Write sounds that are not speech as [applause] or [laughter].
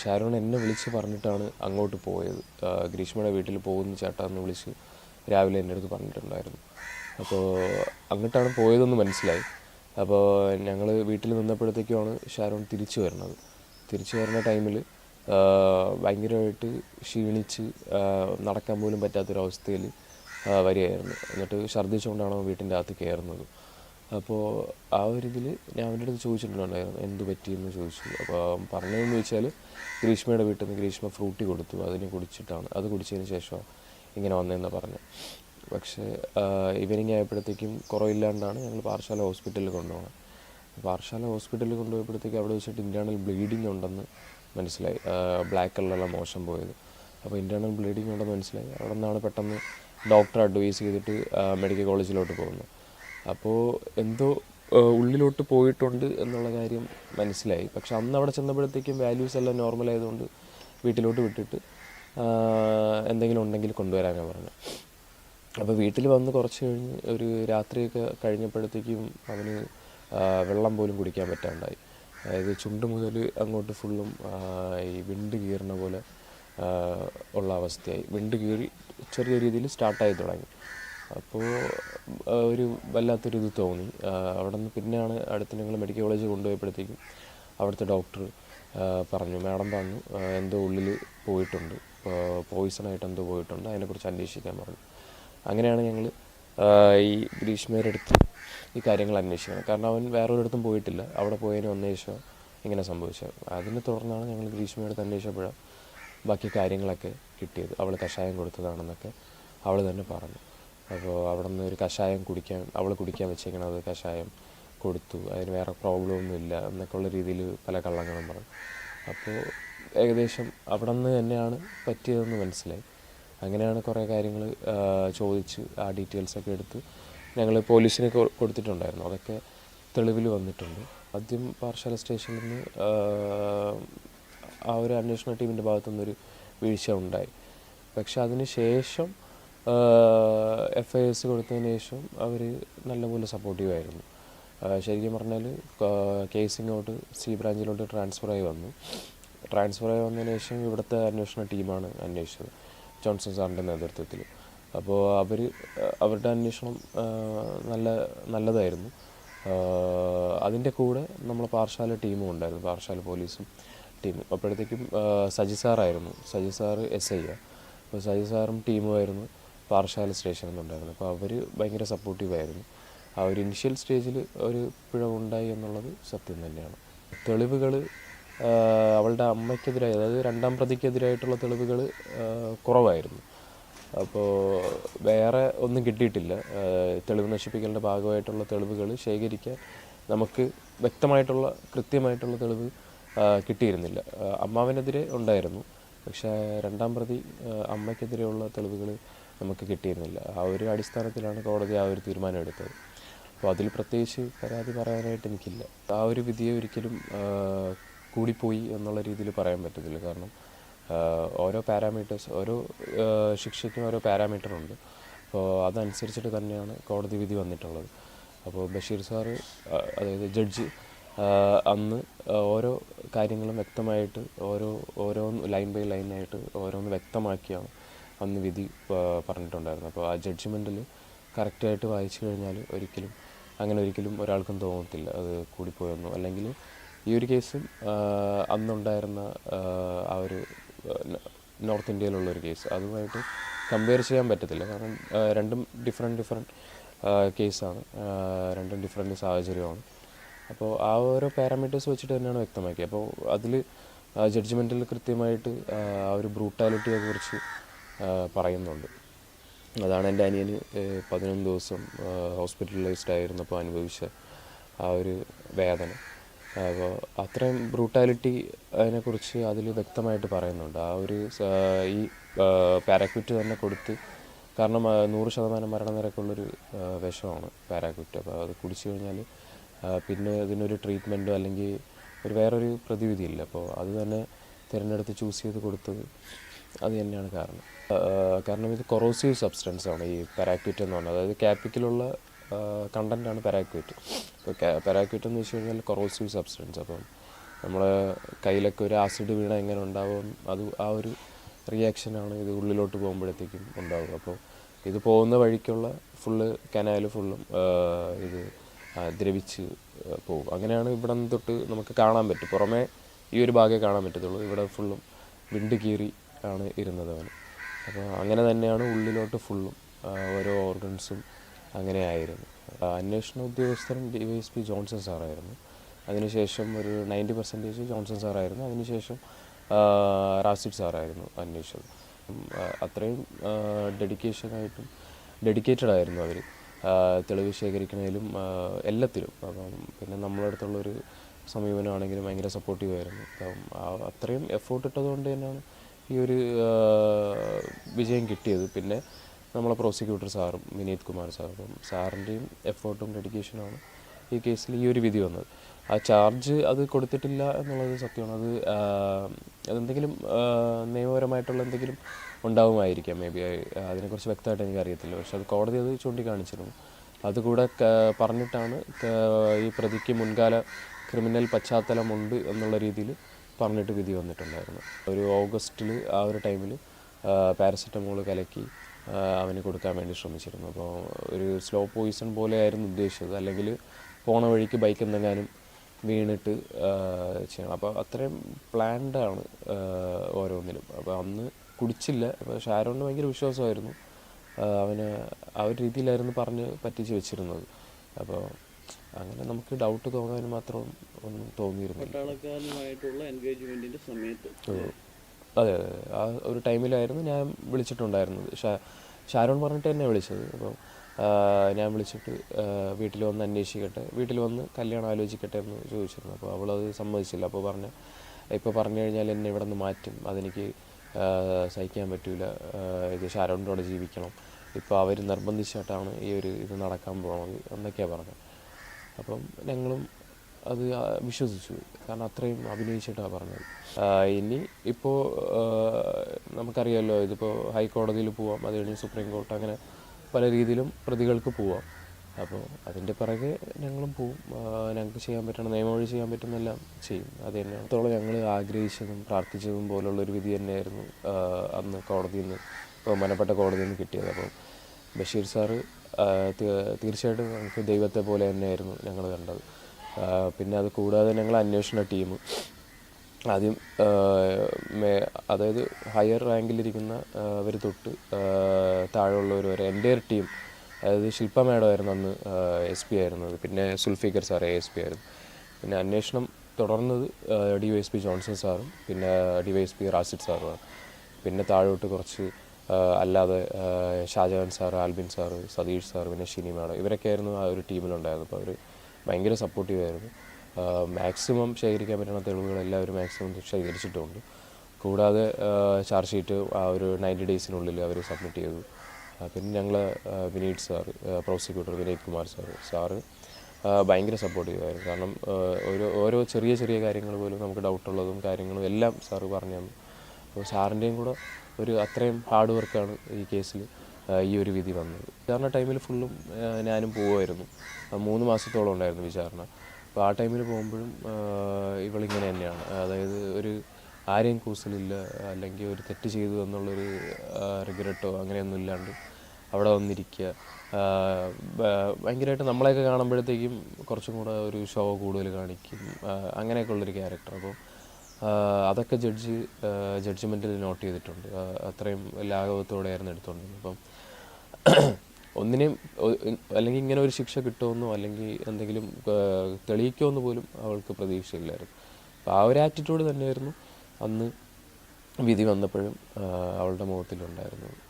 ഷാരോൺ എന്നെ വിളിച്ച് പറഞ്ഞിട്ടാണ് അങ്ങോട്ട് പോയത്. ഗ്രീഷ്മയുടെ വീട്ടിൽ പോകുന്ന ചേട്ടാ എന്ന് വിളിച്ച് രാവിലെ എന്റെ അടുത്ത് പറഞ്ഞിട്ടുണ്ടായിരുന്നു. അപ്പോൾ അങ്ങോട്ടാണ് പോയതെന്ന് മനസ്സിലായി. അപ്പോൾ ഞങ്ങൾ വീട്ടിൽ നിന്നപ്പോഴത്തേക്കുമാണ് ഷാരോൺ തിരിച്ചു വരുന്നത്. തിരിച്ചു വരുന്ന ടൈമിൽ ഭയങ്കരമായിട്ട് ക്ഷീണിച്ച് നടക്കാൻ പോലും പറ്റാത്തൊരവസ്ഥയിൽ വരികയായിരുന്നു. എന്നിട്ട് ഛർദ്ദിച്ചുകൊണ്ടാണ് വീട്ടിന്റെ അകത്ത് കയറുന്നത്. അപ്പോൾ ആ ഒരു ഇതിൽ ഞാൻ അവന്റെ അടുത്ത് ചോദിച്ചിട്ടുണ്ടായിരുന്നു എന്ത് പറ്റിയെന്ന് ചോദിച്ചു. അപ്പോൾ പറഞ്ഞതെന്ന് വെച്ചാൽ ഗ്രീഷ്മയുടെ വീട്ടിൽ നിന്ന് ഗ്രീഷ്മ ഫ്രൂട്ടി കൊടുത്തു അതിന് കുടിച്ചിട്ടാണ്. അത് കുടിച്ചതിന് ശേഷം ഇങ്ങനെ വന്നതെന്ന് പറഞ്ഞു പക്ഷേ ഈവനിങ് ആയപ്പോഴത്തേക്കും കുറവില്ലാണ്ടാണ് ഞങ്ങൾ പാറശാല ഹോസ്പിറ്റലിൽ കൊണ്ടുപോകണം പാറശാല ഹോസ്പിറ്റലിൽ കൊണ്ടുപോയപ്പോഴത്തേക്ക് അവിടെ വെച്ചിട്ട് ഇന്റേർണൽ ബ്ലീഡിങ് ഉണ്ടെന്ന് മനസ്സിലായി. ബ്ലാക്ക് കളറിലുള്ള മോശം പോയത്. അപ്പോൾ ഇന്റേർണൽ ബ്ലീഡിങ് ഉണ്ടെന്ന് മനസ്സിലായി. അവിടെ നിന്നാണ് പെട്ടെന്ന് ഡോക്ടർ അഡ്വൈസ് ചെയ്തിട്ട് മെഡിക്കൽ കോളേജിലോട്ട് പോകുന്നത്. അപ്പോൾ എന്തോ ഉള്ളിലോട്ട് പോയിട്ടുണ്ട് എന്നുള്ള കാര്യം മനസ്സിലായി. പക്ഷെ അന്ന് അവിടെ ചെന്നപ്പോഴത്തേക്കും വാല്യൂസ് എല്ലാം നോർമൽ ആയതുകൊണ്ട് വീട്ടിലോട്ട് വിട്ടിട്ട് എന്തെങ്കിലും ഉണ്ടെങ്കിൽ കൊണ്ടുവരാൻ ഞാൻ പറഞ്ഞു. അപ്പോൾ വീട്ടിൽ വന്ന് കുറച്ച് കഴിഞ്ഞ് ഒരു രാത്രിയൊക്കെ കഴിഞ്ഞപ്പോഴത്തേക്കും അവന് വെള്ളം പോലും കുടിക്കാൻ പറ്റാണ്ടായി. അതായത് ചുണ്ട് മുതൽ അങ്ങോട്ട് ഫുള്ളും ഈ വിണ്ട് കീറുന്ന പോലെ ഉള്ള അവസ്ഥയായി. വിണ്ട് കീറി ചെറിയ രീതിയിൽ സ്റ്റാർട്ടായി തുടങ്ങി. അപ്പോൾ ഒരു വല്ലാത്തൊരു ഇത് തോന്നി. അവിടെ നിന്ന് പിന്നെയാണ് അടുത്ത് ഞങ്ങൾ മെഡിക്കൽ കോളേജ് കൊണ്ടുപോയപ്പോഴത്തേക്കും അവിടുത്തെ ഡോക്ടർ പറഞ്ഞു. മാഡം പറഞ്ഞു എന്തോ ഉള്ളിൽ പോയിട്ടുണ്ട്. പോയിസണായിട്ട് എന്തോ പോയിട്ടുണ്ട്. അതിനെക്കുറിച്ച് അന്വേഷിക്കാൻ പറഞ്ഞു. അങ്ങനെയാണ് ഞങ്ങൾ ഈ ഗ്രീഷ്മയുടെ അടുത്ത് ഈ കാര്യങ്ങൾ അന്വേഷിക്കുന്നത്. കാരണം അവൻ വേറൊരിടത്തും പോയിട്ടില്ല. അവിടെ പോയതിന് വന്ന ഇങ്ങനെ സംഭവിച്ചത് അതിനെ തുടർന്നാണ് ഞങ്ങൾ ഗ്രീഷ്മയുടെ അടുത്ത് അന്വേഷിച്ചപ്പോഴാണ് ബാക്കി കാര്യങ്ങളൊക്കെ കിട്ടിയത്. അവൾ കഷായം കൊടുത്തതാണെന്നൊക്കെ അവൾ തന്നെ പറഞ്ഞു. അപ്പോൾ അവിടെ നിന്ന് ഒരു കഷായം കുടിക്കാൻ അവൾ കുടിക്കാൻ വെച്ചേക്കണത് കഷായം കൊടുത്തു. അതിന് വേറെ പ്രോബ്ലം ഒന്നും ഇല്ല എന്നൊക്കെ രീതിയിൽ പല കള്ളങ്ങളും പറഞ്ഞു. അപ്പോൾ ഏകദേശം അവിടെ നിന്ന് തന്നെയാണ് പറ്റിയതെന്ന് മനസ്സിലായി. അങ്ങനെയാണ് കുറേ കാര്യങ്ങൾ ചോദിച്ച് ആ ഡീറ്റെയിൽസൊക്കെ എടുത്ത് ഞങ്ങൾ പോലീസിന് കൊടുത്തിട്ടുണ്ടായിരുന്നു. അതൊക്കെ തെളിവിൽ വന്നിട്ടുണ്ട്. ആദ്യം പാർശാല സ്റ്റേഷനിൽ നിന്ന് ആ ഒരു അന്വേഷണ ടീമിന്റെ ഭാഗത്തുനിന്നൊരു വീഴ്ച ഉണ്ടായി. പക്ഷെ അതിന് ശേഷം എഫ് ഐ എസ് കൊടുത്തതിന് ശേഷം അവർ നല്ലപോലെ സപ്പോർട്ടീവ് ആയിരുന്നു ശരിക്കും പറഞ്ഞാൽ കേസ് ഇങ്ങോട്ട് സി ബ്രാഞ്ചിലോട്ട് ട്രാൻസ്ഫർ ആയി വന്നു. ട്രാൻസ്ഫർ ആയി വന്നതിന് ശേഷം ഇവിടുത്തെ അന്വേഷണ ടീമാണ് അന്വേഷിച്ചത് ജോൺസൺ സാറിന്റെ നേതൃത്വത്തിൽ അപ്പോൾ അവർ അവരുടെ അന്വേഷണം നല്ല നല്ലതായിരുന്നു. അതിന്റെ കൂടെ നമ്മൾ പാർശാല ടീമും ഉണ്ടായിരുന്നു പാർശാല പോലീസും ടീമും. അപ്പോഴത്തേക്കും സജി സാറായിരുന്നു. സജി സാറ് എസ് ഐ അപ്പോൾ സജി സാറും ടീമുമായിരുന്നു. പാറശാല സ്റ്റേഷനിൽ ഉണ്ടായിരുന്നു അപ്പോൾ അവർ ഭയങ്കര സപ്പോർട്ടീവായിരുന്നു ആ ഒരു ഇനിഷ്യൽ സ്റ്റേജിൽ ഒരു പിഴവുണ്ടായി എന്നുള്ളത് സത്യം തന്നെയാണ്. തെളിവുകൾ അവളുടെ അമ്മയ്ക്കെതിരായി അതായത് രണ്ടാം പ്രതിക്കെതിരായിട്ടുള്ള തെളിവുകൾ കുറവായിരുന്നു. അപ്പോൾ വേറെ ഒന്നും കിട്ടിയിട്ടില്ല. തെളിവ് നശിപ്പിക്കലിന്റെ ഭാഗമായിട്ടുള്ള തെളിവുകൾ ശേഖരിക്കാൻ നമുക്ക് വ്യക്തമായിട്ടുള്ള കൃത്യമായിട്ടുള്ള തെളിവ് കിട്ടിയിരുന്നില്ല. അമ്മാവനെതിരെ ഉണ്ടായിരുന്നു. പക്ഷേ രണ്ടാം പ്രതി അമ്മയ്ക്കെതിരെയുള്ള തെളിവുകൾ നമുക്ക് കിട്ടിയിരുന്നില്ല. ആ ഒരു അടിസ്ഥാനത്തിലാണ് കോടതി ആ ഒരു തീരുമാനം എടുത്തത്. അപ്പോൾ അതിൽ പ്രത്യേകിച്ച് പരാതി പറയാനായിട്ട് എനിക്കില്ല. ആ ഒരു വിധിയെ ഒരിക്കലും കൂടിപ്പോയി എന്നുള്ള രീതിയിൽ പറയാൻ പറ്റത്തില്ല. കാരണം ഓരോ പാരാമീറ്റേഴ്സ് ഓരോ ശിക്ഷയ്ക്കും ഓരോ പാരാമീറ്റർ ഉണ്ട്. അപ്പോൾ അതനുസരിച്ചിട്ട് തന്നെയാണ് കോടതി വിധി വന്നിട്ടുള്ളത്. അപ്പോൾ ബഷീർ സാറ് അതായത് ജഡ്ജ് അന്ന് ഓരോ കാര്യങ്ങളും വ്യക്തമായിട്ട് ഓരോ ഓരോ ലൈൻ ബൈ ലൈനായിട്ട് ഓരോന്ന് വ്യക്തമാക്കിയാണ് അന്ന് വിധി പറഞ്ഞിട്ടുണ്ടായിരുന്നു. അപ്പോൾ ആ ജഡ്ജ്മെന്റിൽ കറക്റ്റായിട്ട് വായിച്ചു കഴിഞ്ഞാൽ ഒരിക്കലും അങ്ങനെ ഒരിക്കലും ഒരാൾക്കും തോന്നത്തില്ല. അത് കൂടിപ്പോയെന്നോ. അല്ലെങ്കിൽ ഈ ഒരു കേസും അന്നുണ്ടായിരുന്ന ആ ഒരു നോർത്ത് ഇന്ത്യയിലുള്ള ഒരു കേസ്. അതുമായിട്ട് കമ്പയർ ചെയ്യാൻ പറ്റത്തില്ല. കാരണം രണ്ടും ഡിഫറെന്റ് ഡിഫറെന്റ് കേസാണ്. രണ്ടും ഡിഫറെന്റ് സാഹചര്യമാണ്. അപ്പോൾ ആ ഓരോ പാരാമീറ്റേഴ്സ് വെച്ചിട്ട് തന്നെയാണ് വ്യക്തമാക്കിയത്. അപ്പോൾ അതിൽ ജഡ്ജ്മെന്റിൽ കൃത്യമായിട്ട് ആ ഒരു ബ്രൂട്ടാലിറ്റിയെ കുറിച്ച് ആഹ് പറയുന്നുണ്ട്. അതാണ് എന്റെ അനിയന് പതിനൊന്ന് ദിവസം ഹോസ്പിറ്റലൈസ്ഡ് ആയിരുന്നപ്പോൾ അനുഭവിച്ച ആ ഒരു വേദന. അപ്പോൾ അത്രയും ബ്രൂട്ടാലിറ്റി അതിനെക്കുറിച്ച് അതിൽ വ്യക്തമായിട്ട് പറയുന്നുണ്ട്. ആ ഒരു ഈ പാരാക്വിറ്റ് തന്നെ കൊടുത്ത് കാരണം നൂറ് ശതമാനം മരണനിരക്കുള്ളൊരു വിഷമാണ് പാരാക്വിറ്റ് അപ്പോൾ അത് കുടിച്ചു കഴിഞ്ഞാൽ പിന്നെ ഇതിനൊരു ട്രീറ്റ്മെന്റോ അല്ലെങ്കിൽ ഒരു വേറൊരു പ്രതിവിധിയില്ല. അപ്പോൾ അത് തന്നെ തിരഞ്ഞെടുത്ത് ചൂസ് ചെയ്ത് കൊടുത്തത് അത് തന്നെയാണ് കാരണം. കാരണം ഇത് കൊറോസീവ് സബ്സ്റ്റൻസ് ആണ് ഈ പാരാക്വിറ്റ് എന്ന് പറഞ്ഞത്. അതായത് ക്യാപ്പിക്കലുള്ള കണ്ടന്റാണ് പാരാക്വിറ്റ് ഇപ്പോൾ പാരാക്വിറ്റ് എന്ന് വെച്ച് കഴിഞ്ഞാൽ കൊറോസീവ് സബ്സ്റ്റൻസ് അപ്പം നമ്മളെ കയ്യിലൊക്കെ ഒരു ആസിഡ് വീണ എങ്ങനെ ഉണ്ടാവും അത് ആ ഒരു റിയാക്ഷനാണ് ഇത് ഉള്ളിലോട്ട് പോകുമ്പോഴത്തേക്കും ഉണ്ടാവുക. അപ്പോൾ ഇത് പോകുന്ന വഴിക്കുള്ള ഫുള്ള് കനാൽ ഫുള്ളും ഇത് ദ്രവിച്ച് പോകും. അങ്ങനെയാണ് ഇവിടെ നിന്ന് തൊട്ട് നമുക്ക് കാണാൻ പറ്റും. പുറമേ ഈ ഒരു ഭാഗമേ കാണാൻ പറ്റത്തുള്ളൂ. ഇവിടെ ഫുള്ളും വിണ്ട് കീറി ആണ് ഇരുന്നത് അവൻ അപ്പോൾ അങ്ങനെ തന്നെയാണ് ഉള്ളിലോട്ട് ഫുള്ളും ഓരോ ഓർഗൻസും അങ്ങനെ ആയിരുന്നു. അന്വേഷണ ഉദ്യോഗസ്ഥൻ D Y S P Johnson സാറായിരുന്നു. അതിനുശേഷം ഒരു നയന്റി പെർസെന്റേജ് ജോൺസൺ സാറായിരുന്നു. അതിനുശേഷം റാസിഡ് സാറായിരുന്നു ആ, അത്രയും ഡെഡിക്കേഷനായിട്ടും ഡെഡിക്കേറ്റഡ് ആയിരുന്നു അവർ തെളിവ് ശേഖരിക്കുന്നതിലും എല്ലാത്തിലും. അപ്പം പിന്നെ നമ്മളെ അടുത്തുള്ളൊരു സമീപനമാണെങ്കിലും ഭയങ്കര സപ്പോർട്ടീവ് ആയിരുന്നു. അപ്പം അത്രയും എഫേർട്ട് ഇട്ടതുകൊണ്ട് തന്നെയാണ് ഈ ഒരു വിജയം കിട്ടിയത്. പിന്നെ നമ്മളെ പ്രോസിക്യൂട്ടർ സാറും വിനീത് കുമാർ സാറും സാറിന്റെയും എഫേർട്ടും ഡെഡിക്കേഷനുമാണ് ഈ കേസിൽ ഈ ഒരു വിധി വന്നത്. ആ ചാർജ് അത് കൊടുത്തിട്ടില്ല എന്നുള്ളത് സത്യമാണ്. അത് അതെന്തെങ്കിലും നിയമപരമായിട്ടുള്ള എന്തെങ്കിലും ഉണ്ടാവുമായിരിക്കാം. മേ ബി അതിനെക്കുറിച്ച് വ്യക്തമായിട്ട് എനിക്ക് അറിയത്തില്ല. പക്ഷെ അത് കോടതി അത് ചൂണ്ടിക്കാണിച്ചിരുന്നു. അതുകൂടെ പറഞ്ഞിട്ടാണ് ഈ പ്രതിക്ക് മുൻകാല ക്രിമിനൽ പശ്ചാത്തലമുണ്ട് എന്നുള്ള രീതിയിൽ പറഞ്ഞിട്ട് വിധി വന്നിട്ടുണ്ടായിരുന്നു. ഒരു ഓഗസ്റ്റിൽ ആ ഒരു ടൈമിൽ പാരസെറ്റമോൾ കലക്കി അവന് കൊടുക്കാൻ വേണ്ടി ശ്രമിച്ചിരുന്നു. അപ്പോൾ ഒരു സ്ലോ പോയിസൺ പോലെ ആയിരുന്നു ഉദ്ദേശിച്ചത്. അല്ലെങ്കിൽ പോണ വഴിക്ക് ബൈക്ക് എന്തെങ്കിലും വീണിട്ട് ചെയ്യണം. അപ്പോൾ അത്രയും പ്ലാൻഡാണ് ഓരോന്നിലും. അപ്പോൾ അന്ന് കുടിച്ചില്ല. അപ്പോൾ ഷാരോണിന് ഭയങ്കര വിശ്വാസമായിരുന്നു അവന് ആ ഒരു രീതിയിലായിരുന്നു പറഞ്ഞ് പറ്റിച്ച് വെച്ചിരുന്നത്. അപ്പോൾ അങ്ങനെ നമുക്ക് ഡൗട്ട് തോന്നാൻ മാത്രം ഒന്നും സമയത്ത്. അതെ അതെ. ആ ഒരു ടൈമിലായിരുന്നു ഞാൻ വിളിച്ചിട്ടുണ്ടായിരുന്നത്. ഷാരോൺ പറഞ്ഞിട്ട് തന്നെ വിളിച്ചത്. അപ്പം ഞാൻ വിളിച്ചിട്ട് വീട്ടിൽ വന്ന് അന്വേഷിക്കട്ടെ വീട്ടിൽ വന്ന് കല്യാണം ആലോചിക്കട്ടെ എന്ന് ചോദിച്ചിരുന്നു. അപ്പോൾ അവളത് സമ്മതിച്ചില്ല. അപ്പോൾ പറഞ്ഞ ഇപ്പോൾ പറഞ്ഞു കഴിഞ്ഞാൽ എന്നെ ഇവിടെ നിന്ന് മാറ്റും. അതെനിക്ക് സഹിക്കാൻ പറ്റില്ല ഇത് ഷാരോണിന്റെ കൂടെ ജീവിക്കണം. ഇപ്പോൾ അവർ നിർബന്ധിച്ചിട്ടാണ് ഈ ഒരു ഇത് നടക്കാൻ പോകുന്നത് എന്നൊക്കെയാണ് പറഞ്ഞത്. അപ്പം ഞങ്ങളും അത് വിശ്വസിച്ചു. കാരണം അത്രയും അഭിനയിച്ചിട്ടാണ് പറഞ്ഞത്. ഇനി ഇപ്പോൾ നമുക്കറിയാമല്ലോ ഇതിപ്പോൾ ഹൈക്കോടതിയിൽ പോവാം അത് കഴിഞ്ഞ് സുപ്രീം കോർട്ട് അങ്ങനെ പല രീതിയിലും പ്രതികൾക്ക് പോവാം. അപ്പോൾ അതിന്റെ പിറകെ ഞങ്ങളും പോവും. ഞങ്ങൾക്ക് ചെയ്യാൻ പറ്റണം നിയമം വഴി ചെയ്യാൻ പറ്റുന്നെല്ലാം ചെയ്യും. അത് തന്നെയാണ്. ഞങ്ങൾ ആഗ്രഹിച്ചതും പ്രാർത്ഥിച്ചതും പോലുള്ള ഒരു വിധി തന്നെയായിരുന്നു അന്ന് കോടതിയിൽ നിന്ന് ബഹുമാനപ്പെട്ട കോടതിയിൽ നിന്ന് കിട്ടിയത്. അപ്പോൾ ബഷീർ സാറ് തീർച്ചയായിട്ടും നമുക്ക് ദൈവത്തെ പോലെ തന്നെയായിരുന്നു ഞങ്ങൾ കണ്ടത്. പിന്നെ അത് കൂടാതെ ഞങ്ങൾ അന്വേഷണ ടീം. ആദ്യം അതായത് ഹയർ റാങ്കിലിരിക്കുന്ന അവർ തൊട്ട് താഴെയുള്ളവർ വരെ എന്റെ ഒരു ടീം അതായത് ശില്പ മാഡം ആയിരുന്നു അന്ന് എസ് പി ആയിരുന്നത്. പിന്നെ Sulfikar sir A S P ആയിരുന്നു. പിന്നെ അന്വേഷണം തുടർന്നത് D Y S P Johnson സാറും പിന്നെ D Y S P Rashid സാറുമാണ്. പിന്നെ താഴോട്ട് കുറച്ച് അല്ലാതെ Shajahan sir Albin sir Satheesh sir പിന്നെ ഷിനി മാഡം ഇവരൊക്കെ ആയിരുന്നു ആ ഒരു ടീമിലുണ്ടായിരുന്നു അപ്പോൾ അവർ ഭയങ്കര സപ്പോർട്ടീവ് ആയിരുന്നു. മാക്സിമം ശേഖരിക്കാൻ പറ്റുന്ന തെളിവുകൾ എല്ലാവരും മാക്സിമം ശേഖരിച്ചിട്ടുണ്ട്. കൂടാതെ ചാർജ് ഷീറ്റ് ആ ഒരു നയന്റി ഡേയ്സിനുള്ളിൽ അവർ സബ്മിറ്റ് ചെയ്തു. പിന്നെ ഞങ്ങൾ Vineeth sir prosecutor Vineeth Kumar sir sir ഭയങ്കര സപ്പോർട്ടീവ് ആയിരുന്നു. കാരണം ഓരോ ഓരോ ചെറിയ ചെറിയ കാര്യങ്ങൾ പോലും നമുക്ക് ഡൗട്ടുള്ളതും കാര്യങ്ങളും എല്ലാം സാറ് പറഞ്ഞു തന്നു. അപ്പോൾ സാറിന്റെയും കൂടെ ഒരു അത്രയും ഹാർഡ് വർക്കാണ് ഈ കേസിൽ ഈ ഒരു വിധി വന്നത്. വിചാരണ ടൈമിൽ ഫുള്ളും ഞാനും പോവുമായിരുന്നു. മൂന്ന് മാസത്തോളം ഉണ്ടായിരുന്നു വിചാരണ. അപ്പോൾ ആ ടൈമിൽ പോകുമ്പോഴും ഇവളിങ്ങനെ തന്നെയാണ്. അതായത് ഒരു ആരെയും കൂസലില്ല അല്ലെങ്കിൽ ഒരു തെറ്റ് ചെയ്തു എന്നുള്ളൊരു റിഗ്രറ്റോ അങ്ങനെയൊന്നും ഇല്ലാണ്ട് അവിടെ വന്നിരിക്കുക. ഭയങ്കരമായിട്ട് നമ്മളെയൊക്കെ കാണുമ്പോഴത്തേക്കും കുറച്ചും കൂടെ ഒരു ഷോ കൂടുതൽ കാണിക്കും. അങ്ങനെയൊക്കെ ഉള്ളൊരു ക്യാരക്ടർ അപ്പോൾ അതൊക്കെ ജഡ്ജി ജഡ്ജ്മെന്റിൽ നോട്ട് ചെയ്തിട്ടുണ്ട്. അത്രയും ലാഘവത്തോടെയായിരുന്നു എടുത്തുകൊണ്ടിരുന്നത്. അപ്പം [clears throat] ഒന്നിനെയും അല്ലെങ്കിൽ ഇങ്ങനെ ഒരു ശിക്ഷ കിട്ടുമെന്നോ അല്ലെങ്കിൽ എന്തെങ്കിലും തെളിയിക്കുമെന്ന് പോലും അവൾക്ക് പ്രതീക്ഷയില്ലായിരുന്നു. അപ്പോൾ ആ ഒരു ആറ്റിറ്റ്യൂഡ് തന്നെയായിരുന്നു അന്ന് വിധി വന്നപ്പോഴും അവളുടെ മുഖത്തിലുണ്ടായിരുന്നത്.